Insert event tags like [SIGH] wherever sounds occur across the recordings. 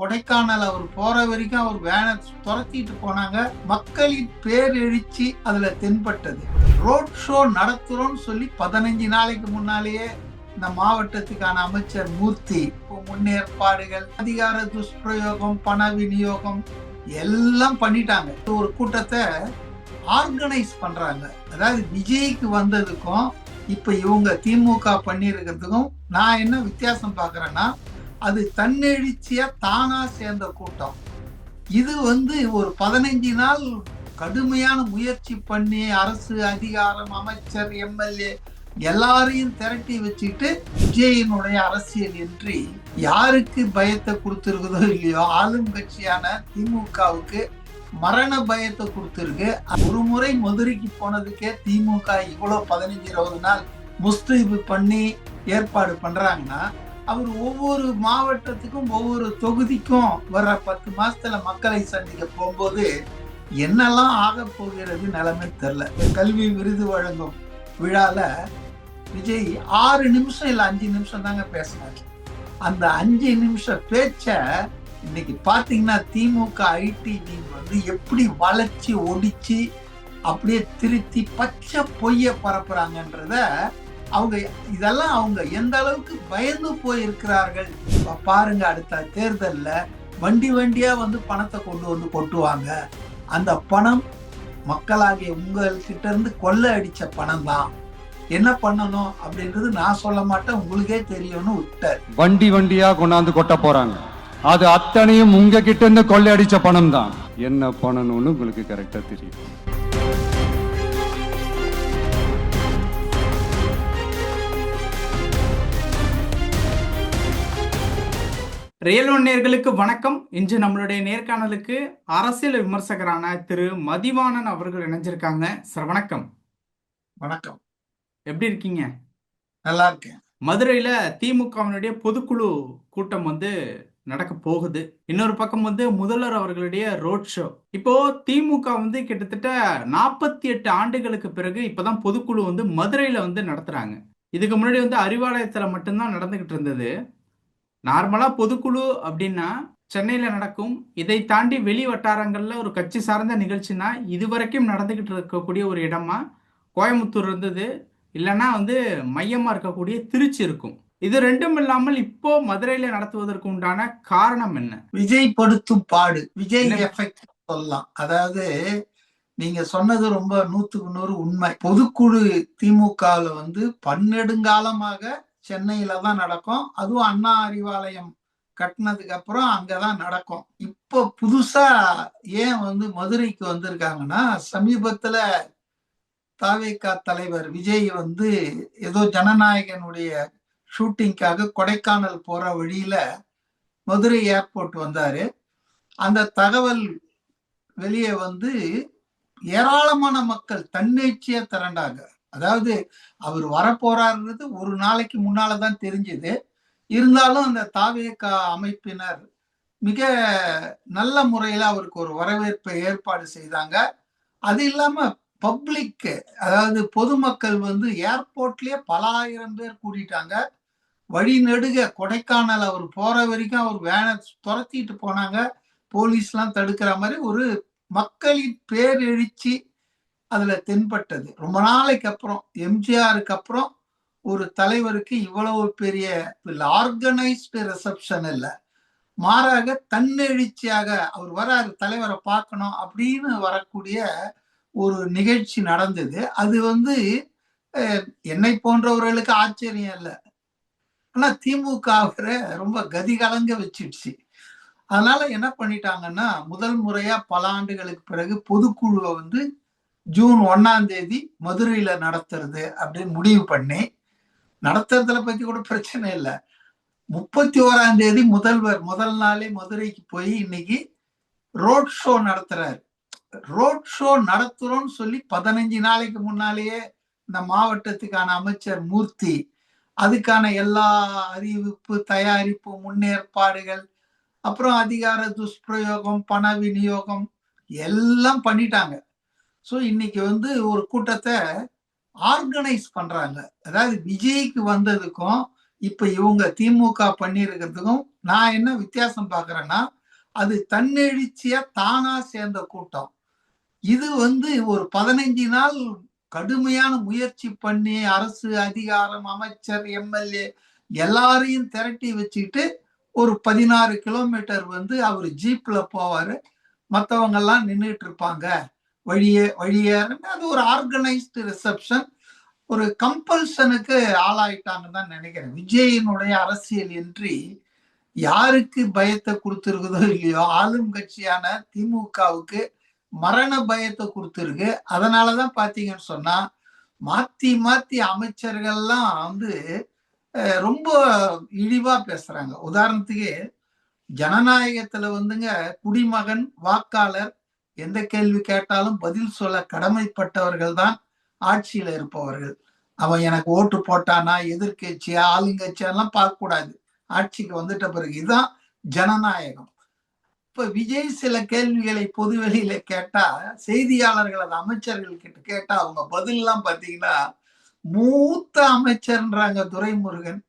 கொடைக்கானல் அவர் போற வரைக்கும் அவர் வேனை துரத்திட்டு போனாங்க. மக்களின் பேரெழுச்சி அதுல தென்பட்டது. ரோட் ஷோ நடத்துறோம்னு சொல்லி பதினஞ்சு நாளைக்கு முன்னாலேயே இந்த மாவட்டத்துக்கான அமைச்சர் மூர்த்தி முன்னேற்பாடுகள் அதிகார துஷ்பிரயோகம் பண விநியோகம் எல்லாம் பண்ணிட்டாங்க. ஒரு கூட்டத்தை ஆர்கனைஸ் பண்றாங்க. அதாவது விஜய்க்கு வந்ததுக்கும் இப்ப இவங்க திமுக பண்ணியிருக்கிறதுக்கும் நான் என்ன வித்தியாசம் பாக்குறேன்னா அது தன்னெழுச்சியா தானா சேர்ந்த கூட்டம். இது வந்து ஒரு பதினைஞ்சு நாள் கடுமையான முயற்சி பண்ணி அரசு அதிகாரம் அமைச்சர் எம்எல்ஏ எல்லாரையும் திரட்டி வச்சுட்டு விஜயினுடைய அரசியல் இன்றி யாருக்கு பயத்தை கொடுத்துருக்குதோ இல்லையோ ஆளும் கட்சியான திமுகவுக்கு மரண பயத்தை கொடுத்துருக்கு. ஒரு முறை மதுரைக்கு போனதுக்கே திமுக இவ்வளோ பதினஞ்சு இருபது நாள் முஸ்தீபு பண்ணி ஏற்பாடு பண்ணுறாங்கன்னா அவர் ஒவ்வொரு மாவட்டத்துக்கும் ஒவ்வொரு தொகுதிக்கும் வர பத்து மாசத்துல மக்களை சந்திக்க போகும்போது என்னெல்லாம் ஆக போகிறது நிலைமை தெரில கல்வி விருது வழங்கும் விழால விஜய் ஆறு நிமிஷம் இல்லை அஞ்சு நிமிஷம் தாங்க பேசினாரு. அந்த அஞ்சு நிமிஷம் பேச்ச இன்னைக்கு பாத்தீங்கன்னா திமுக ஐடி டீம் வந்து எப்படி வளைச்சு ஒடிச்சு அப்படியே திருத்தி பச்சை பொய்ய பரப்புறாங்கன்றத அவங்க இதெல்லாம் அவங்க எந்த அளவுக்கு பயந்து போயிருக்கிறார்கள்? பாருங்க அடுத்த தேர்தலில் வண்டி வண்டியா வந்து பணத்தை கொண்டு வந்து கொட்டுவாங்க. அந்த பணம் மக்களாகிய உங்கள்கிட்ட இருந்து கொள்ள அடிச்ச பணம் தான் என்ன பண்ணணும் அப்படின்றது நான் சொல்ல மாட்டேன் உங்களுக்கே தெரியும்னு விட்டார் வண்டி வண்டியா கொண்டாந்து கொட்ட போறாங்க. அது அத்தனையும் உங்ககிட்ட இருந்து இருந்து கொள்ளையடிச்ச பணம் தான் என்ன பண்ணணும்னு உங்களுக்கு கரெக்டா தெரியும். ரியல் ஒன் நேர்களுக்கு வணக்கம். இன்று நம்மளுடைய நேர்காணலுக்கு அரசியல் விமர்சகரான திரு மதிவாணன் அவர்கள் இணைஞ்சிருக்காங்க. சார் வணக்கம். வணக்கம். எப்படி இருக்கீங்க? நல்லா இருக்கேன். மதுரையில திமுகவினுடைய பொதுக்குழு கூட்டம் வந்து நடக்க போகுது. இன்னொரு பக்கம் வந்து முதல்வர் அவர்களுடைய ரோட் ஷோ. இப்போ திமுக வந்து கிட்டத்தட்ட நாற்பத்தி எட்டு ஆண்டுகளுக்கு பிறகு இப்பதான் பொதுக்குழு வந்து மதுரையில வந்து நடத்துறாங்க. இதுக்கு முன்னாடி வந்து அறிவாலயத்துல மட்டும்தான் நடந்துகிட்டு இருந்தது. நார்மலா பொதுக்குழு அப்படின்னா சென்னையில நடக்கும். இதை தாண்டி வெளி வட்டாரங்கள்ல ஒரு கட்சி சார்ந்த நிகழ்ச்சினா இதுவரைக்கும் நடந்துகிட்டு இருக்கக்கூடிய ஒரு இடமா கோயம்புத்தூர் இருந்தது. இல்லைன்னா வந்து மையமா இருக்கக்கூடிய திருச்சி இருக்கும். இது ரெண்டும் இல்லாமல் இப்போ மதுரையில நடத்துவதற்கு உண்டான காரணம் என்ன? விஜய் படுத்தும் பாடு விஜய்? எஃபெக்ட் சொல்லலாம். அதாவது நீங்க சொன்னது ரொம்ப நூத்துக்கு நூறு உண்மை. பொதுக்குழு திமுகவுல வந்து பன்னெடுங்காலமாக சென்னையில தான் நடக்கும். அதுவும் அண்ணா அறிவாலயம் கட்டினதுக்கு அப்புறம் அங்கதான் நடக்கும். இப்போ புதுசா ஏன் வந்து மதுரைக்கு வந்திருக்காங்கன்னா சமீபத்துல தாவேக்கா தலைவர் விஜய் வந்து ஏதோ ஜனநாயகனுடைய ஷூட்டிங்காக கொடைக்கானல் போற வழியில மதுரை ஏர்போர்ட் வந்தாரு. அந்த தகவல் வெளியே வந்து ஏராளமான மக்கள் தன்னெழுச்சியா திரண்டாங்க. அதாவது அவர் வரப்போறாருன்றது ஒரு நாளைக்கு முன்னாலதான் தெரிஞ்சது. இருந்தாலும் அந்த தாவேகா அமைப்பினர் மிக நல்ல முறையில அவருக்கு ஒரு வரவேற்பை ஏற்பாடு செய்தாங்க. அது இல்லாம பப்ளிக் அதாவது பொதுமக்கள் வந்து ஏர்போர்ட்லயே பல ஆயிரம் பேர் கூட்டிட்டாங்க. வழி நெடுக கொடைக்கானல் அவர் போற வரைக்கும் அவர் வேனை துரத்திட்டு போனாங்க. போலீஸ்லாம் தடுக்கிற மாதிரி ஒரு மக்களின் பேரெழுச்சி அதுல தென்பட்டது. ரொம்ப நாளைக்கு அப்புறம் எம்ஜிஆருக்கு அப்புறம் ஒரு தலைவருக்கு இவ்வளவு பெரிய ஆர்கனைஸ்டு ரிசப்ஷன் இல்லை. மாறாக தன்னெழுச்சியாக அவர் வராரு தலைவரை பார்க்கணும் அப்படின்னு வரக்கூடிய ஒரு நிகழ்ச்சி நடந்தது. அது வந்து என்னை போன்றவர்களுக்கு ஆச்சரியம் இல்லை. ஆனா திமுக அவரை ரொம்ப கதி கலங்க வச்சிடுச்சு. அதனால என்ன பண்ணிட்டாங்கன்னா முதல் முறையா பல ஆண்டுகளுக்கு பிறகு பொதுக்குழுவை வந்து ஜூன் ஒன்னாம் தேதி மதுரையில நடத்துறது அப்படின்னு முடிவு பண்ணி நடத்துறதுல பத்தி கூட பிரச்சனை இல்லை. முப்பத்தி ஓராம் தேதி முதல்வர் முதல் நாளே மதுரைக்கு போய் இன்னைக்கு ரோட் ஷோ நடத்துறாரு. ரோட் ஷோ நடத்துறோம்னு சொல்லி பதினஞ்சு நாளைக்கு முன்னாலேயே இந்த மாவட்டத்துக்கான அமைச்சர் மூர்த்தி அதுக்கான எல்லா அறிவிப்பு தயாரிப்பு முன்னேற்பாடுகள் அப்புறம் அதிகார துஷ்பிரயோகம் பண விநியோகம் எல்லாம் பண்ணிட்டாங்க. ஸோ இன்னைக்கு வந்து ஒரு கூட்டத்தை ஆர்கனைஸ் பண்றாங்க. அதாவது விஜய்க்கு வந்ததுக்கும் இப்ப இவங்க திமுக பண்ணியிருக்கிறதுக்கும் நான் என்ன வித்தியாசம் பாக்குறேன்னா அது தன்னெழுச்சியா தானா சேர்ந்த கூட்டம். இது வந்து ஒரு பதினைஞ்சு நாள் கடுமையான முயற்சி பண்ணி அரசு அதிகாரம் அமைச்சர் எம்எல்ஏ எல்லாரையும் திரட்டி வச்சுக்கிட்டு ஒரு பதினாறு கிலோமீட்டர் வந்து அவர் ஜீப்ல போவாரு. மற்றவங்கெல்லாம் நின்றுட்டு இருப்பாங்க. வழியே வழியே அது ஒரு ஆர்கனைஸ்டு ரிசப்ஷன் ஒரு கம்பல்சனுக்கு ஆளாயிட்டாங்கன்னு தான் நினைக்கிறேன். விஜயினுடைய அரசியல் இன்றி யாருக்கு பயத்தை கொடுத்துருக்குதோ இல்லையோ ஆளும் கட்சியான திமுகவுக்கு மரண பயத்தை கொடுத்துருக்கு. அதனாலதான் பாத்தீங்கன்னு சொன்னா மாத்தி மாத்தி அமைச்சர்கள்லாம் வந்து ரொம்ப இழிவா பேசுறாங்க. உதாரணத்துக்கு ஜனநாயகத்துல வந்துங்க குடிமகன் வாக்காளர் எந்த கேள்வி கேட்டாலும் பதில் சொல்ல கடமைப்பட்டவர்கள் தான் ஆட்சியில இருப்பவர்கள். அவன் எனக்கு ஓட்டு போட்டானா எதிர்கட்சியா ஆளுங்கட்சியெல்லாம் பார்க்க கூடாது ஆட்சிக்கு வந்துட்ட பிறகு இதுதான் ஜனநாயகம். இப்ப விஜய் சில கேள்விகளை பொது வெளியில கேட்டா செய்தியாளர்கள் அது அமைச்சர்கள் கிட்ட கேட்டா அவங்க பதில் எல்லாம் பாத்தீங்கன்னா மூத்த அமைச்சர்ன்றாங்க துரைமுருகன்.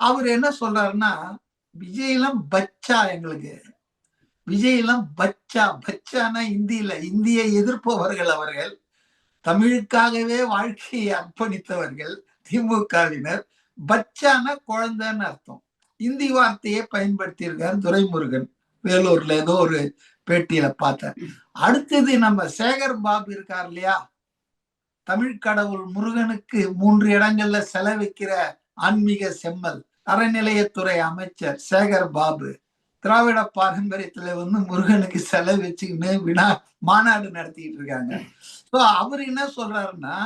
அவர் என்ன சொல்றாருன்னா விஜய் எல்லாம் பச்சா எங்களுக்கு. விஜய் எல்லாம் பச்சா பச்சானா இந்தியில இந்தியை எதிர்ப்பவர்கள் அவர்கள் தமிழுக்காகவே வாழ்க்கையை அர்ப்பணித்தவர்கள் திமுகவினர். பச்சான குழந்தைன்னு அர்த்தம். இந்தி வார்த்தையை பயன்படுத்தியிருக்கார் துரைமுருகன். வேலூர்ல ஏதோ ஒரு பேட்டியில பார்த்தேன் அடுத்தது நம்ம சேகர் பாபு இருக்கார் இல்லையா? தமிழ் கடவுள் முருகனுக்கு மூன்று இடங்கள்ல செலவிக்கிற ஆன்மீக செம்மல். அறநிலையத்துறை அமைச்சர் சேகர் பாபு. திராவிட பாரம்பரியத்துல வந்து முருகனுக்கு செலவு வச்சுக்கின்னு வினா மாநாடு நடத்திட்டு இருக்காங்க. ஸோ அவர் என்ன சொல்றாருன்னா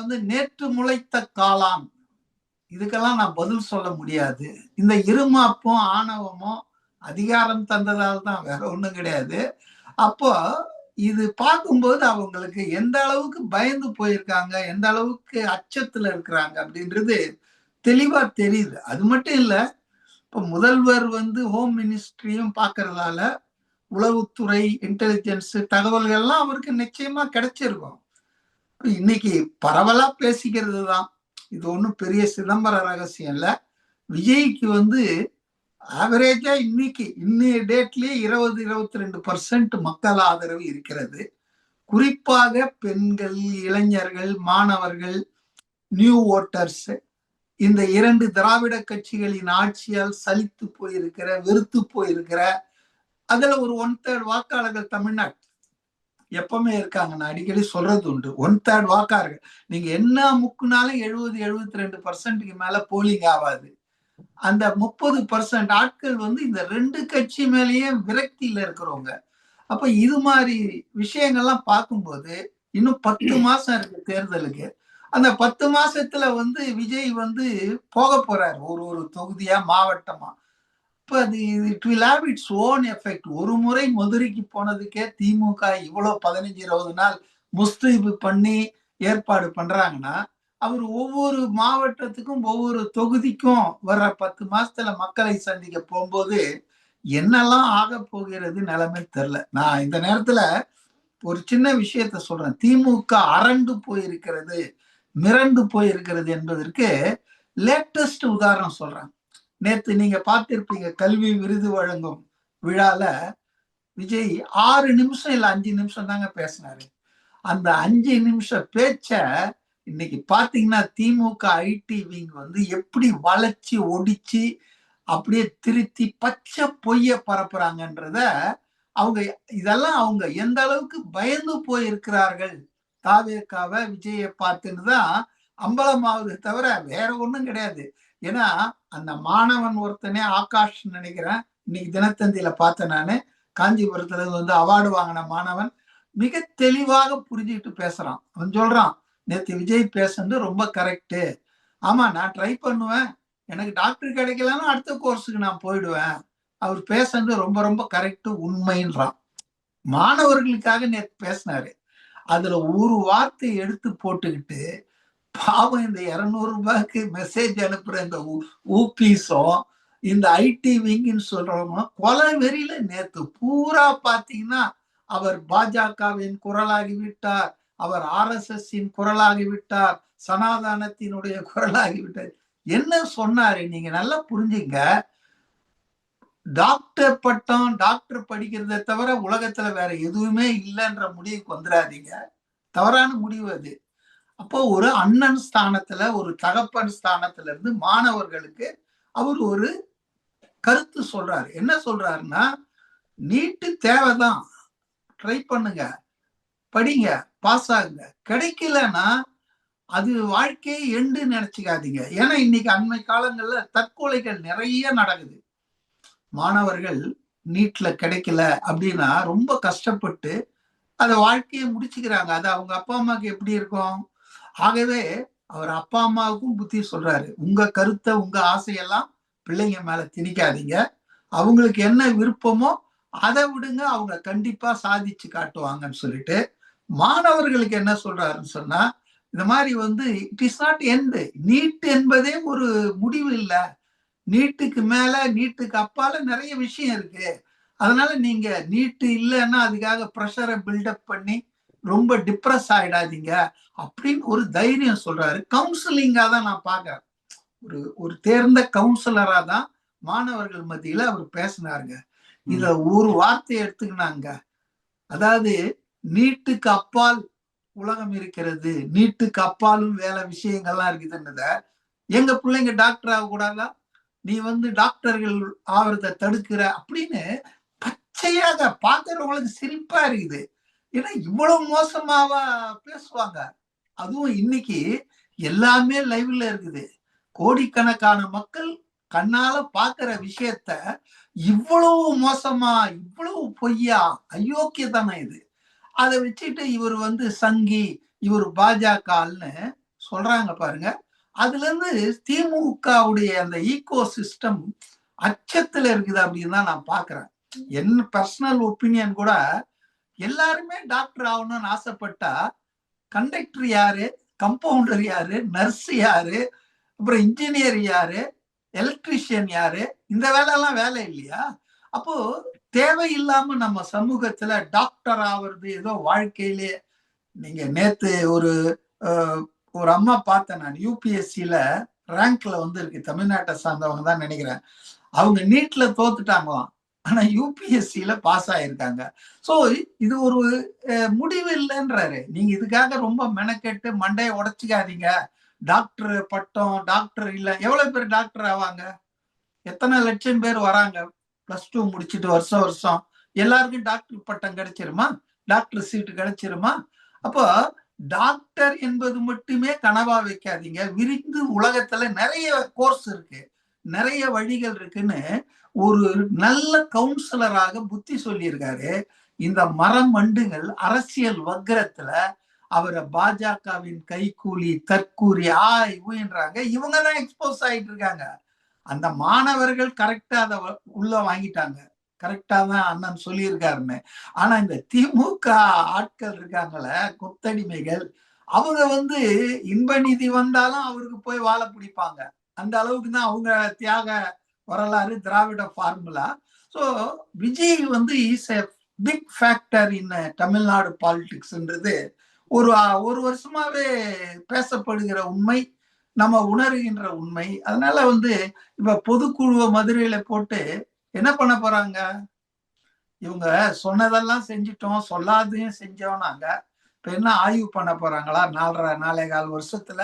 வந்து நேற்று முளைத்த காலாம் இதுக்கெல்லாம் நான் பதில் சொல்ல முடியாது. இந்த இருமாப்பும் ஆணவமும் அதிகாரம் தந்ததால் தான் வேற ஒன்றும் கிடையாது. அப்போ இது பார்க்கும்போது அவங்களுக்கு எந்த அளவுக்கு பயந்து போயிருக்காங்க எந்த அளவுக்கு அச்சத்துல இருக்கிறாங்க அப்படின்றது தெளிவா தெரியுது. அது மட்டும் இல்லை இப்ப முதல்வர் வந்து ஹோம் மினிஸ்ட்ரியும் பார்க்கறதால உளவுத்துறை இன்டெலிஜென்ஸ் தகவல்கள் எல்லாம் அவருக்கு நிச்சயமா கிடைச்சிருக்கும். இன்னைக்கு பரவலா பேசிக்கிறது தான். இது ஒன்றும் பெரிய சிதம்பர ரகசியம் இல்ல. விஜய்க்கு வந்து ஆவரேஜா இன்னைக்கு இன்னைய டேட்லயே இருபது இருபத்தி ரெண்டு பர்சன்ட் மக்கள் ஆதரவு இருக்கிறது. குறிப்பாக பெண்கள் இளைஞர்கள் மாணவர்கள் நியூ ஓட்டர்ஸ் இந்த இரண்டு திராவிட கட்சிகளின் ஆட்சியால் சலித்து போயிருக்கிற வெறுத்து போயிருக்கிற அதுல ஒரு ஒன் தேர்ட் வாக்காளர்கள் தமிழ்நாட்டு எப்பவுமே இருக்காங்க நான் அடிக்கடி சொல்றது உண்டு. ஒன் தேர்ட் வாக்காளர்கள். நீங்க என்ன முக்குனாலும் எழுபது எழுபத்தி ரெண்டு பர்சன்ட்டுக்கு மேல போலிங் ஆகாது. அந்த முப்பது பர்சன்ட் ஆட்கள் வந்து இந்த ரெண்டு கட்சி மேலேயே விரக்தியில இருக்கிறவங்க. அப்ப இது மாதிரி விஷயங்கள்லாம் பார்க்கும்போது இன்னும் பத்து [CLEARS THROAT] மாசம் இருக்கு தேர்தலுக்கு. அந்த பத்து மாசத்துல வந்து விஜய் வந்து போக போறாரு ஒரு ஒரு தொகுதியா மாவட்டமா. இப்ப அது it will have its own effect ஒரு முறை மதுரைக்கு போனதுக்கே திமுக இவ்வளவு பதினஞ்சு இருபது நாள் முஸ்தீபு பண்ணி ஏற்பாடு பண்றாங்கன்னா அவர் ஒவ்வொரு மாவட்டத்துக்கும் ஒவ்வொரு தொகுதிக்கும் வர்ற பத்து மாசத்துல மக்களை சந்திக்க போகும்போது என்னெல்லாம் ஆக போகிறது நிலைமை தெரியல. நான் இந்த நேரத்துல ஒரு சின்ன விஷயத்த சொல்றேன். திமுக அரண்டு போயிருக்கிறது. மிரண்டு போயிருக்கிறது என்பதற்கு லேட்டஸ்ட் உதாரணம் சொல்றேன் நேத்து நீங்க பார்த்திருப்பீங்க கல்வி விருது வழங்கும் விழால விஜய் ஆறு நிமிஷம் இல்ல அஞ்சு நிமிஷம் தாங்க பேசினாரு. அந்த அஞ்சு நிமிஷம் பேச்ச இன்னைக்கு பாத்தீங்கன்னா திமுக ஐடி விங் வந்து எப்படி வளைச்சு ஒடிச்சு அப்படியே திருத்தி பச்சை பொய்ய பரப்புறாங்கன்றத அவங்க இதெல்லாம் அவங்க எந்த அளவுக்கு பயந்து போயிருக்கிறார்கள் தாவேக்காவை விஜயை பார்த்துன்னு தான் அம்பலமாவது தவிர வேற ஒன்றும் கிடையாது. ஏன்னா அந்த மாணவன் ஒருத்தனே ஆகாஷ் நினைக்கிறேன். இன்னைக்கு தினத்தந்தியில பார்த்தேன் நான். காஞ்சிபுரத்துல வந்து அவார்டு வாங்கின மாணவன் மிக தெளிவாக புரிஞ்சுக்கிட்டு பேசுறான். அவன் சொல்றான் நேற்று விஜய் பேசுனது ரொம்ப கரெக்டு ஆமா நான் ட்ரை பண்ணுவேன். எனக்கு டாக்டர் கிடைக்கலன்னா அடுத்த கோர்ஸுக்கு நான் போயிடுவேன். அவர் பேசுனது ரொம்ப ரொம்ப கரெக்டு உண்மைன்றான். மாணவர்களுக்காக நேற்று பேசினாரு. அதுல ஒரு வார்த்தை எடுத்து போட்டுக்கிட்டு பாவம் இந்த இரநூறு ரூபாய்க்கு மெசேஜ் அனுப்புற இந்த ஊபிஸும் இந்த ஐடி விங்கின்னு சொல்றவங்க கொலை வெறியில நேத்து பூரா பாத்தீங்கன்னா அவர் பாஜகவின் குரலாகி விட்டார் அவர் ஆர் எஸ் எஸ் குரலாகி விட்டார் சனாதானத்தினுடைய குரலாகி விட்டார். என்ன சொன்னாரு? நீங்க நல்லா புரிஞ்சுங்க. டாக்டர் பட்டம் டாக்டர் படிக்கிறதை தவிர உலகத்துல வேற எதுவுமே இல்லைன்ற முடிவுக்கு வந்துடாதீங்க தவறான முடிவு அது. அப்போ ஒரு அண்ணன் ஸ்தானத்துல ஒரு தகப்பன் ஸ்தானத்துல இருந்து மாணவர்களுக்கு அவர் ஒரு கருத்து சொல்றாரு. என்ன சொல்றாருன்னா நீட்டு தேவைதான். ட்ரை பண்ணுங்க. படிங்க. பாஸ் ஆகுங்க. கிடைக்கலன்னா அது வாழ்க்கையை எண்டு நினைச்சுக்காதீங்க. ஏன்னா இன்னைக்கு அண்மை காலங்கள்ல தற்கொலைகள் நிறைய நடக்குது. மாணவர்கள் நீட்ல கிடைக்கல அப்படின்னா ரொம்ப கஷ்டப்பட்டு அதை வாழ்க்கையை முடிச்சுக்கிறாங்க. அது அவங்க அப்பா அம்மாவுக்கு எப்படி இருக்கும்? ஆகவே அவர் அப்பா அம்மாவுக்கும் புத்தி சொல்றாரு. உங்க கருத்தை உங்க ஆசையெல்லாம் பிள்ளைங்க மேல திணிக்காதீங்க. அவங்களுக்கு என்ன விருப்பமோ அதை விடுங்க. அவங்க கண்டிப்பா சாதிச்சு காட்டுவாங்கன்னு சொல்லிட்டு மாணவர்களுக்கு என்ன சொல்றாருன்னு சொன்னா இந்த மாதிரி வந்து it is not end need என்பதே ஒரு முடிவு இல்லை. நீட்டுக்கு மேல நீட்டுக்கு அப்பால நிறைய விஷயம் இருக்கு. அதனால நீங்க நீட்டு இல்லைன்னா அதுக்காக ப்ரெஷரை பில்டப் பண்ணி ரொம்ப டிப்ரெஸ் ஆயிடாதீங்க அப்படின்னு ஒரு தைரியம் சொல்றாரு. கவுன்சிலிங்கா தான் நான் பாக்குறேன் ஒரு ஒரு தேர்ந்த கவுன்சிலரா தான் மாணவர்கள் மத்தியில அவர் பேசினாருங்க. இத ஒரு வார்த்தையை எடுத்துக்கினாங்க. அதாவது நீட்டுக்கு அப்பால் உலகம் இருக்கிறது நீட்டுக்கு அப்பாலும் வேலை விஷயங்கள்லாம் இருக்குதுன்னத எங்க பிள்ளைங்க டாக்டர் ஆகக்கூடாதா? நீ வந்து டாக்டர்கள் ஆவறத தடுக்கிற அப்படின்னு பச்சையாக பார்க்கறவங்களுக்கு சிரிப்பா இருக்குது. ஏன்னா இவ்வளவு மோசமாவா பேசுவாங்க. அதுவும் இன்னைக்கு எல்லாமே லைவ்ல இருக்குது. கோடிக்கணக்கான மக்கள் கண்ணால பாக்குற விஷயத்த இவ்வளவு மோசமா இவ்வளவு பொய்யா அயோக்கியதானே இது. அதை வச்சுட்டு இவர் வந்து சங்கி இவர் பாஜகன்னு சொல்றாங்க பாருங்க. அதுல இருந்து திமுகவுடைய அந்த ஈகோ சிஸ்டம் அச்சத்துல இருக்குது அப்படின்னு தான் நான் பாக்குறேன் என் பர்சனல் ஒப்பீனியன் கூட எல்லாருமே டாக்டர் ஆகணும்னு ஆசைப்பட்டா கண்டக்டர் யாரு கம்பவுண்டர் யாரு நர்ஸ் யாரு அப்புறம் இன்ஜினியர் யாரு எலக்ட்ரிஷியன் யாரு இந்த வேலையெல்லாம் வேலை இல்லையா? அப்போ தேவையில்லாம நம்ம சமூகத்துல டாக்டர் ஆவறது ஏதோ வாழ்க்கையிலே நீங்க நேத்து ஒரு ஒரு அம்மா பார்த்தேன் நான் யூபிஎஸ்சியில ரேங்க்ல வந்து இருக்கு. தமிழ்நாட்டை சார்ந்தவங்க தான் நினைக்கிறேன். அவங்க நீட்ல தோத்துட்டாங்களாம் ஆனா யூபிஎஸ்சியில பாஸ் ஆயிருக்காங்க. ஸோ இது ஒரு முடிவு இல்லைன்றாரு. நீங்க இதுக்காக ரொம்ப மெனக்கெட்டு மண்டையை உடைச்சிக்காதீங்க. டாக்டர் பட்டம் டாக்டர் இல்ல. எவ்வளவு பேர் டாக்டர் ஆவாங்க? எத்தனை லட்சம் பேர் வராங்க? பிளஸ் டூ முடிச்சுட்டு வருஷம் வருஷம். எல்லாருக்கும் டாக்டர் பட்டம் கிடைச்சிருமா? டாக்டர் சீட்டு கிடைச்சிருமா? அப்போ டாக்டர் என்பது மட்டுமே கனவா வைக்காதீங்க. விரிந்து உலகத்துல நிறைய கோர்ஸ் இருக்கு. நிறைய வழிகள் இருக்குன்னு ஒரு நல்ல கவுன்சிலராக புத்தி சொல்லியிருக்காரு. இந்த மரம் மண்டுகள் அரசியல் வக்கரத்துல அவரை பாஜகவின் கைக்கூலி தற்கூலி ஆய் ஊன்றாங்க இவங்க தான் எக்ஸ்போஸ் ஆயிட்டு இருக்காங்க. அந்த மாணவர்கள் கரெக்டா அதை உள்ள வாங்கிட்டாங்க. கரெக்டா தான் அண்ணன் சொல்லியிருக்காருன்னு. ஆனா இந்த திமுக ஆட்கள் இருக்காங்கள கொத்தடிமைகள் அவங்க வந்து இன்ப நிதி வந்தாலும் அவருக்கு போய் வாழ பிடிப்பாங்க. அந்த அளவுக்கு தான் அவங்க தியாக வரலாறு திராவிட ஃபார்முலா. ஸோ விஜய் வந்து is a big factor in Tamil Nadu பாலிடிக்ஸ்ன்றது ஒரு ஒரு வருஷமாவே பேசப்படுகிற உண்மை நம்ம உணர்கின்ற உண்மை. அதனால வந்து இப்ப பொதுக்குழுவை மதுரையில போட்டு என்ன பண்ண போறாங்க? இவங்க சொன்னதெல்லாம் செஞ்சிட்டோம் சொல்லாதையும் செஞ்சோம் நாங்க இப்ப என்ன ஆய்வு பண்ண போறாங்களா? நாலரை நாலே கால் வருஷத்துல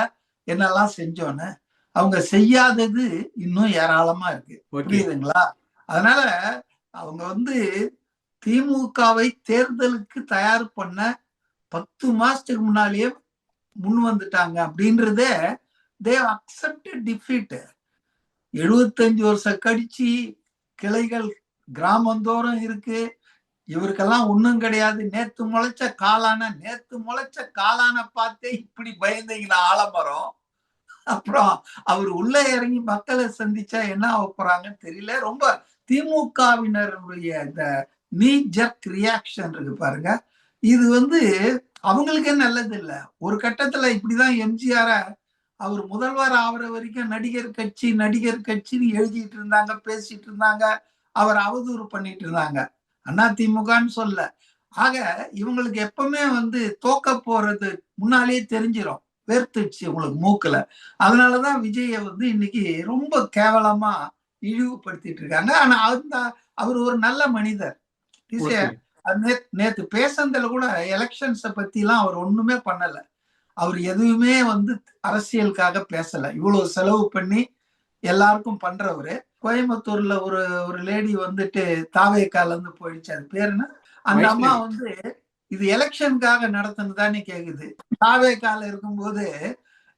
என்னெல்லாம் செஞ்சோன்னு. அவங்க செய்யாதது இன்னும் ஏராளமா இருக்கு. புரியுதுங்களா? அதனால அவங்க வந்து திமுகவை தேர்தலுக்கு தயார் பண்ண பத்து மாசத்துக்கு முன்னாலேயே முன் வந்துட்டாங்க அப்படின்றதே தே அக்செப்டட் டிஃபீட் எழுபத்தஞ்சு வருஷம் கடிச்சு கிளைகள் கிராமந்தோறும் இருக்கு. இவருக்கெல்லாம் ஒன்றும் கிடையாது. நேத்து முளைச்ச காளான நேத்து முளைச்ச காளான பார்த்தே இப்படி பயந்தீங்களா ஆலமரம். அப்புறம் அவர் உள்ள இறங்கி மக்களை சந்திச்சா என்ன ஆக போறாங்கன்னு தெரியல. ரொம்ப திமுகவினருடைய இந்த நீ ஜர்க் ரியாக்ஷன் இருக்கு பாருங்க. இது வந்து அவங்களுக்கே நல்லது இல்லை. ஒரு கட்டத்துல இப்படிதான் எம்ஜிஆரை அவர் முதல்வர் ஆகிற வரைக்கும் நடிகர் கட்சி நடிகர் கட்சின்னு எழுதிட்டு இருந்தாங்க பேசிட்டு இருந்தாங்க. அவர் அவதூறு பண்ணிட்டு இருந்தாங்க. அண்ணா திமுகன்னு சொல்ல. ஆக இவங்களுக்கு எப்பவுமே வந்து தோக்க போறது முன்னாலேயே தெரிஞ்சிடும் வேர்த்துச்சு உங்களுக்கு மூக்குல. அதனாலதான் விஜய வந்து இன்னைக்கு ரொம்ப கேவலமா இழிவுபடுத்திட்டு இருக்காங்க. ஆனா அந்த அவர் ஒரு நல்ல மனிதர். நேத்து பேசுனதுல கூட எலெக்ஷன்ஸ பத்தி எல்லாம் அவர் ஒண்ணுமே பண்ணல. அவர் எதுவுமே வந்து அரசியலுக்காக பேசல. இவ்வளவு செலவு பண்ணி எல்லாருக்கும் பண்றவரு. கோயம்புத்தூர்ல ஒரு ஒரு லேடி வந்துட்டு தாவேக்கால இருந்து போயிடுச்சு. அது பேர் என்ன? அந்த. அம்மா வந்து இது எலெக்ஷனுக்காக நடத்துனதானே கேக்குது. தாவேக்கால இருக்கும்போது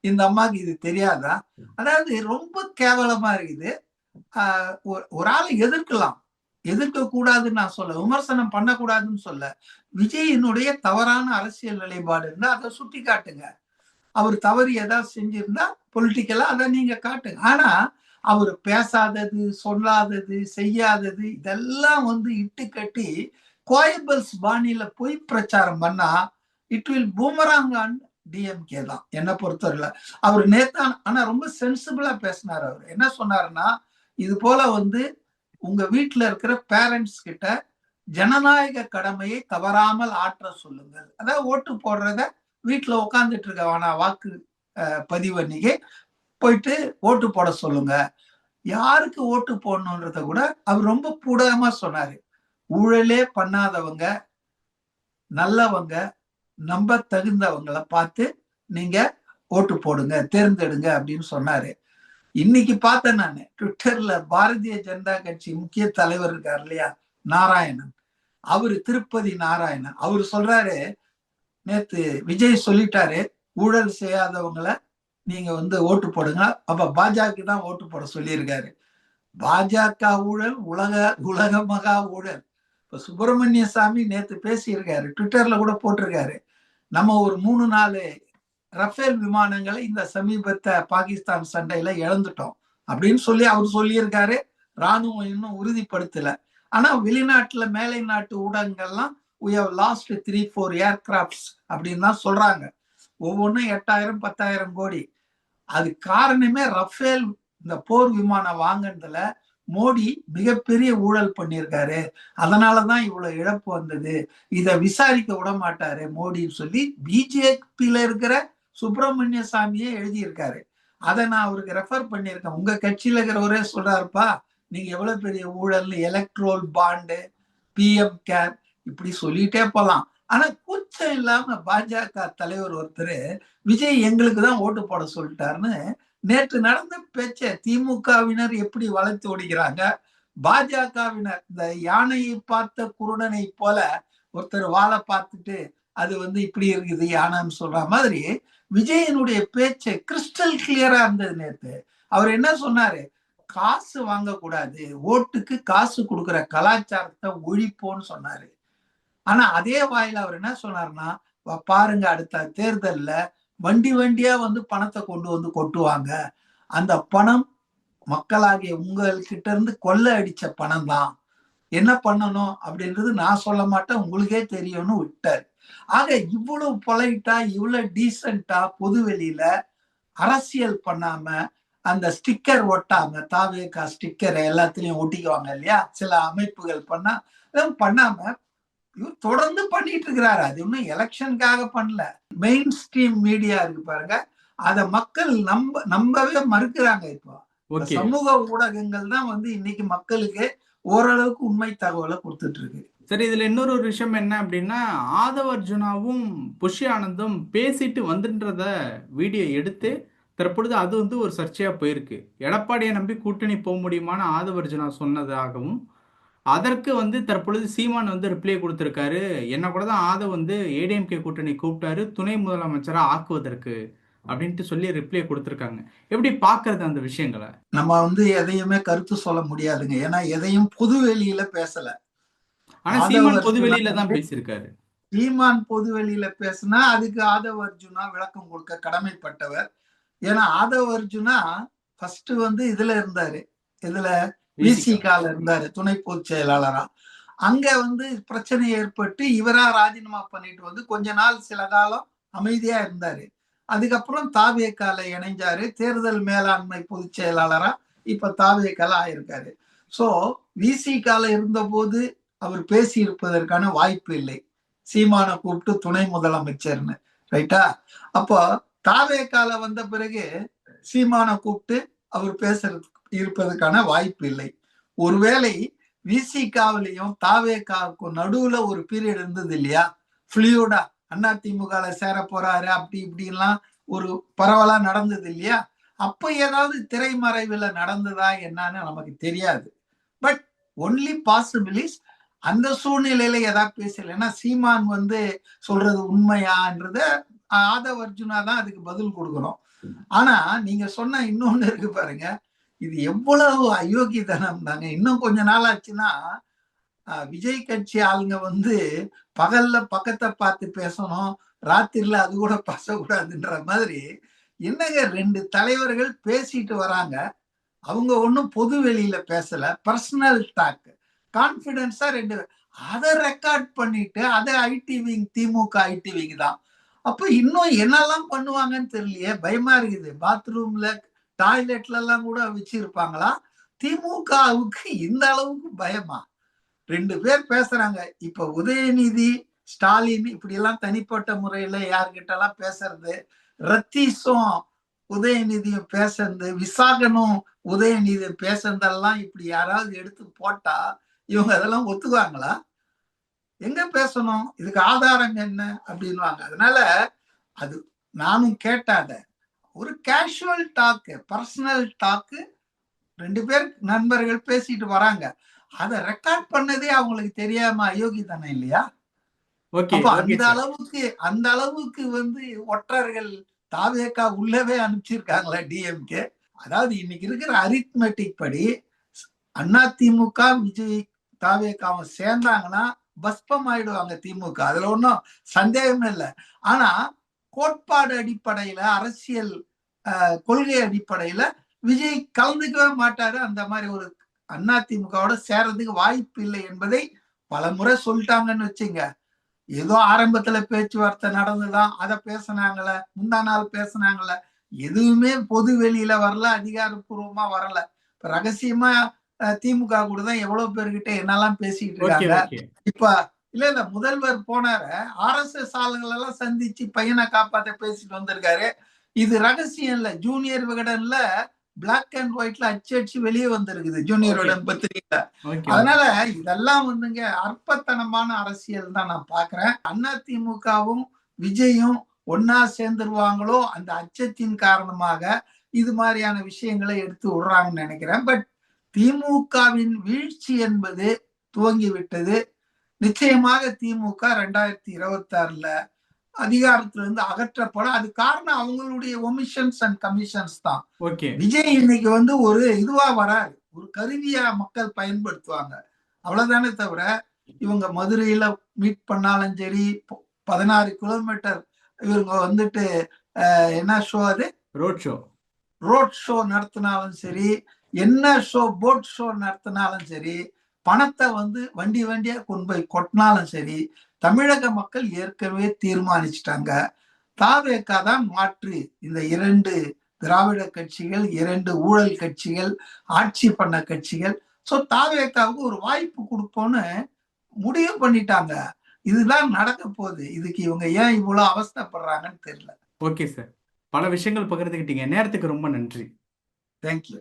இந்த அம்மாக்கு இது தெரியாதா? அதாவது ரொம்ப கேவலமா இருக்குது. ஒரு ஆளை எதிர்க்கலாம். எதிர்க்க கூடாதுன்னு நான் சொல்ல விமர்சனம் பண்ணக்கூடாதுன்னு சொல்ல விஜயினுடைய தவறான அரசியல் நிலைப்பாடு இருந்தா அதை சுட்டி காட்டுங்க. அவர் தவறு ஏதாவது செஞ்சிருந்தா பொலிட்டிக்கலா அதை நீங்க காட்டுங்க. ஆனா அவர் பேசாதது சொல்லாதது செய்யாதது இதெல்லாம் வந்து இட்டு கட்டி கோயபல்ஸ் பாணியில போய் பிரச்சாரம் பண்ணா it will boomerang on DMK தான். என்ன பொறுத்தவரையில. அவர் நேத்தான் ஆனா ரொம்ப சென்சிபிளா பேசினார் அவர். என்ன சொன்னாருன்னா இது போல வந்து உங்க வீட்டுல இருக்கிற பேரண்ட்ஸ் கிட்ட ஜனநாயக கடமையை தவறாமல் ஆற்ற சொல்லுங்கள். அதாவது ஓட்டு போடுறத வீட்டுல உட்காந்துட்டு இருக்க வேணா வாக்கு பதிவு அன்னைக்கு போயிட்டு ஓட்டு போட சொல்லுங்க. யாருக்கு ஓட்டு போடணுன்றத கூட அவர் ரொம்ப பூடகமா சொன்னாரு. ஊழலே பண்ணாதவங்க நல்லவங்க நம்ப தகுந்தவங்களை பார்த்து நீங்க ஓட்டு போடுங்க தேர்ந்தெடுங்க அப்படின்னு சொன்னாரு. இன்னைக்கு பார்த்தேன் நான். ட்விட்டர்ல பாரதிய ஜனதா கட்சி முக்கிய தலைவர் இருக்கார் இல்லையா? நாராயணன். அவரு திருப்பதி நாராயணன். அவர் சொல்றாரு நேத்து விஜய் சொல்லிட்டாரு ஊழல் செய்யாதவங்கள நீங்க வந்து ஓட்டு போடுங்க. அப்ப பாஜக தான் ஓட்டு போட சொல்லியிருக்காரு. பாஜக ஊழல் உலக உலக மகா ஊழல். இப்ப சுப்பிரமணிய சாமி நேத்து பேசியிருக்காரு. ட்விட்டர்ல கூட போட்டிருக்காரு. நம்ம ஒரு மூணு நாலு ரஃபேல் விமானங்களை இந்த சமீபத்த பாகிஸ்தான் சண்டையில இழந்துட்டோம் அப்படின்னு சொல்லி அவர் சொல்லியிருக்காரு. ராணுவம் இன்னும் உறுதிப்படுத்தல. ஆனா வெளிநாட்டுல மேலை நாட்டு ஊடகங்கள்லாம் உயர் லாஸ்ட் த்ரீ ஃபோர் ஏர்கிராப்ட்ஸ் அப்படின்னு தான் சொல்றாங்க. ஒவ்வொன்றும் எட்டாயிரம் பத்தாயிரம் கோடி. அது காரணமே ரஃபேல் இந்த போர் விமானம் வாங்கினதுல மோடி மிகப்பெரிய ஊழல் பண்ணியிருக்காரு. அதனாலதான் இவ்வளவு இழப்பு வந்தது. இதை விசாரிக்க விட மாட்டாரு மோடின்னு சொல்லி பிஜேபியில இருக்கிற சுப்பிரமணிய சாமியே எழுதியிருக்காரு. அதை நான் அவருக்கு ரெஃபர் பண்ணியிருக்கேன். உங்க கட்சியில இருக்கிறவரே சொல்றாருப்பா நீங்க எவ்வளவு பெரிய ஊழல்னு எலக்ட்ரோல் பாண்டு பிஎம் கேர் இப்படி சொல்லிட்டே போலாம். ஆனா கூச்சம் இல்லாம பாஜக தலைவர் ஒருத்தர் விஜய் எங்களுக்கு தான் ஓட்டு போட சொல்லிட்டாருன்னு நேற்று நடந்த பேச்ச திமுகவினர் எப்படி வளர்த்து ஓடுகிறாங்க பாஜகவினர் இந்த யானையை பார்த்த குருடனை போல ஒருத்தர் வாழை பார்த்துட்டு அது வந்து இப்படி இருக்குது யானைன்னு சொல்ற மாதிரி விஜயனுடைய பேச்சு கிறிஸ்டல் கிளியரா இருந்தது நேற்று அவர் என்ன சொன்னாரு? காசு வாங்கக்கூடாது ஓட்டுக்கு காசு கொடுக்குற கலாச்சாரத்தை ஒழிப்போன்னு சொன்னாரு. ஆனா அதே வாயில அவர் என்ன சொன்னாருன்னா பாருங்க அடுத்த தேர்தல்ல வண்டி வண்டியா வந்து பணத்தை கொண்டு வந்து கொட்டுவாங்க. அந்த பணம் மக்களாகிய உங்கள்கிட்ட இருந்து கொள்ளை அடிச்ச பணம் தான் என்ன பண்ணணும் அப்படின்றது நான் சொல்ல மாட்டேன் உங்களுக்கே தெரியும்னு விட்டார். ஆக இவ்வளவு பொலைட்டா இவ்வளவு டீசெண்டா பொது வெளியில அரசியல் பண்ணாம அந்த ஸ்டிக்கர் ஒட்டாம தாவேக்கா ஸ்டிக்கரை எல்லாத்துலயும் ஒட்டிக்குவாங்க இல்லையா? சில அமைப்புகள் பண்ணா பண்ணாம இவர் தொடர்ந்து பண்ணிட்டு இருக்கிறாரு. அது இன்னும் எலெக்ஷனுக்காக பண்ணல. மெயின் ஸ்ட்ரீம் மீடியா இருக்கு பாருங்க. அத மக்கள் நம்ப நம்பவே மறுக்கிறாங்க இப்போ. சமூக ஊடகங்கள் தான் வந்து இன்னைக்கு மக்களுக்கு ஓரளவுக்கு உண்மை தகவலை கொடுத்துட்டு இருக்கு. சரி இதுல இன்னொரு ஒரு விஷயம் என்ன அப்படின்னா ஆதவ அர்ஜுனாவும் புஷி ஆனந்தும் பேசிட்டு வந்துன்றத வீடியோ எடுத்து தற்பொழுது அது வந்து ஒரு சர்ச்சையா போயிருக்கு. எடப்பாடியை நம்பி கூட்டணி போக முடியுமான்னு ஆதவ அர்ஜுனா சொன்னதாகவும் அதற்கு வந்து தற்பொழுது சீமான் வந்து ரிப்ளை கொடுத்துருக்காரு. என்ன கூட தான் ஆதவ் வந்து ஏடிஎம்கே கூட்டணி கூப்பிட்டாரு துணை முதலமைச்சரா ஆக்குவதற்கு அப்படின்ட்டு சொல்லி ரிப்ளை கொடுத்துருக்காங்க. எப்படி பாக்குறது அந்த விஷயங்களை? நம்ம வந்து எதையுமே கருத்து சொல்ல முடியாதுங்க. ஏன்னா எதையும் புது வெளியில பேசல. ஆனா சீமான் அர்ஜுனா பொது வெளியில தான் பேசியிருக்காரு. சீமான் பொது வெளியில பேசினா அதுக்கு ஆதவ அர்ஜுனா விளக்கம் கொடுக்க கடமைப்பட்டவர். ஏன்னா ஆதவ அர்ஜுனா ஃபர்ஸ்ட் வந்து இதுல இருந்தாரு. இதுல விசிகால இருந்தாரு துணை பொதுச் செயலாளரா. அங்க வந்து பிரச்சனை ஏற்பட்டு இவரா ராஜினாமா பண்ணிட்டு வந்து கொஞ்ச நாள் சில காலம் அமைதியா இருந்தாரு. அதுக்கப்புறம் தாவேக்கால இணைஞ்சாரு. தேர்தல் மேலாண்மை பொதுச் செயலாளரா இப்ப தாவேக்கால ஆயிருக்காரு. சோ விசிகால இருந்தபோது அவர் பேசி இருப்பதற்கான வாய்ப்பு இல்லை. சீமானை கூப்பிட்டு துணை முதலமைச்சர்னு ரைட்டா? அப்போ தாவேக்கால வந்த பிறகு சீமானை கூப்பிட்டு அவர் பேசுறதுக்கு இருப்பதற்கான வாய்ப்பு இல்லை. ஒருவேளை விசிகாவிலையும் தாவேக்காவுக்கும் நடுவுல ஒரு பீரியட் இருந்தது இல்லையா? ஃபிளியூடா அண்ணா திமுகல சேர போறாரு அப்படி இப்படின்லாம் ஒரு பரவலா நடந்தது இல்லையா? அப்ப ஏதாவது திரைமறைவுல நடந்ததா என்னன்னு நமக்கு தெரியாது. பட் ஒன்லி பாசிபிலிஸ் அந்த சூழ்நிலையில ஏதாவது பேசலைன்னா சீமான் வந்து சொல்றது உண்மையான்றத ஆதவ அர்ஜுனா தான் அதுக்கு பதில் கொடுக்கணும். ஆனா நீங்க சொன்ன இன்னொன்னு இருக்கு பாருங்க. இது எவ்வளவு அயோக்கியத்தனம் தாங்க. இன்னும் கொஞ்ச நாள் ஆச்சுன்னா விஜய் கட்சி ஆளுங்க வந்து பகல்ல பக்கத்தை பார்த்து பேசணும் ராத்திரில அது கூட பேசக்கூடாதுன்ற மாதிரி என்னங்க ரெண்டு தலைவர்கள் பேசிட்டு வராங்க. அவங்க ஒன்றும் பொது வெளியில பேசல. Personal dog. கான்பிடன்ஸா ரெண்டு அதை ரெக்கார்ட் பண்ணிட்டு அதை IT wing DMK IT wing தான். அப்ப இன்னும் என்னெல்லாம் பண்ணுவாங்கன்னு தெரியலையே பயமா இருக்குது. பாத்ரூம்ல டாய்லெட்ல எல்லாம் கூட வச்சிருப்பாங்களா? திமுகவுக்கு இந்த அளவுக்கு பயமா? ரெண்டு பேர் பேசுறாங்க. இப்ப உதயநிதி ஸ்டாலின் இப்படி எல்லாம் தனிப்பட்ட முறையில யார்கிட்ட எல்லாம் பேசுறது? ரத்தீஷும் உதயநிதியும் பேசுறது விசாகனும் உதயநிதியும் பேசுறதெல்லாம் இப்படி யாராவது எடுத்து போட்டா இவங்க அதெல்லாம் ஒத்துக்குவாங்களா? எங்க பேசணும்? இதுக்கு ஆதாரம் என்ன? அப்படின்வாங்க அதனால அது நானும் கேட்டாத ஒரு கேஷுவல் டாக்கு பர்சனல் டாக்கு ரெண்டு பேர் நண்பர்கள் பேசிட்டு வராங்க. அதை ரெக்கார்ட் பண்ணதே அவங்களுக்கு தெரியாம அயோக்கி தானே இல்லையா? அந்த அளவுக்கு அந்த அளவுக்கு வந்து ஒற்றர்கள் தாவேக்கா உள்ளவே அனுப்பிச்சிருக்காங்களா டிஎம்கே அதாவது இன்னைக்கு இருக்கிற அரித்மெட்டிக் படி அதிமுக விஜய் தாவேக்காவும் சேர்ந்தாங்கன்னா பஸ்பம் ஆயிடுவாங்க திமுக. அதுல ஒன்றும் சந்தேகமே இல்லை. ஆனா கோட்பாடு அடிப்படையில அரசியல் ஆஹ், கொள்கை அடிப்படையில விஜய் கலந்துக்கவே மாட்டாரு. அந்த மாதிரி ஒரு அண்ணா திமுகவோட சேர்றதுக்கு வாய்ப்பு இல்லை என்பதை பல முறை சொல்லிட்டாங்கன்னு வச்சுங்க. ஏதோ ஆரம்பத்துல பேச்சுவார்த்தை நடந்துதான் அதை பேசினாங்கள முந்தா நாள் பேசினாங்கள எதுவுமே பொது வெளியில வரல அதிகாரப்பூர்வமா வரல. இப்ப ரகசியமா திமுக கூட தான் எவ்வளவு பேர்கிட்ட என்னெல்லாம் பேசிட்டு இருக்காங்க. இப்ப இல்ல இல்ல முதல்வர் போனாரு. ஆர்எஸ்எஸ் ஆளுங்களை எல்லாம் சந்திச்சு பையனை காப்பாத்த பேசிட்டு வந்திருக்காரு. இது ரகசியம் இல்ல. ஜூனியர் விகடன்ல பிளாக் அண்ட் ஒயிட்ல அச்சு அடிச்சு வெளியே வந்திருக்குது ஜூனியர். விகடன் பத்திரிகையில. அதனால இதெல்லாம் வந்துங்க அற்பத்தனமான அரசியல் தான் நான் பாக்குறேன். அண்ணா திமுகவும் விஜயும் ஒன்னா சேர்ந்துருவாங்களோ அந்த அச்சத்தின் காரணமாக இது மாதிரியான விஷயங்களை எடுத்து விடுறாங்கன்னு நினைக்கிறேன். பட் திமுகவின் வீழ்ச்சி என்பது துவங்கி விட்டது நிச்சயமாக திமுக ரெண்டாயிரத்தி இருபத்தி ஆறுல அதிகாரத்திலிருந்து அகற்றப்படும் அது காரணம் அவங்களுடைய ஒமிஷன்ஸ் அண்ட் கமிஷன்ஸ் தான். ஓகே. விஜய் இன்னைக்கு வந்து ஒரு இதுவா வராது ஒரு கருவியா மக்கள் பயன்படுத்துவாங்க. அவ்வளவுதானே தவிர இவங்க மதுரையில மீட் பண்ணாலும் சரி பதினாறு கிலோமீட்டர் இவங்க வந்துட்டு என்ன ஷோ அது? ரோட் ஷோ ரோட் ஷோ நடத்தினாலும் சரி என்ன ஷோ போட் ஷோ நடத்தினாலும் சரி பணத்தை வந்து வண்டி வண்டியா கொண்டு போய் கொட்டினாலும் சரி தமிழக மக்கள் ஏற்கனவே தீர்மானிச்சிட்டாங்க. தாவேக்கா தான் மாற்று. இந்த இரண்டு திராவிட கட்சிகள் இரண்டு ஊழல் கட்சிகள் ஆட்சி பண்ண கட்சிகள். சோ தாவேக்காவுக்கு ஒரு வாய்ப்பு கொடுப்போம்னு முடிவு பண்ணிட்டாங்க. இதுதான் நடக்க போகுது. இதுக்கு இவங்க ஏன் இவ்வளவு அவஸ்தைப்படுறாங்கன்னு தெரியல. ஓகே சார் பல விஷயங்கள் பகிர்ந்துக்கிட்டீங்க நேரத்துக்கு ரொம்ப நன்றி. தேங்க்யூ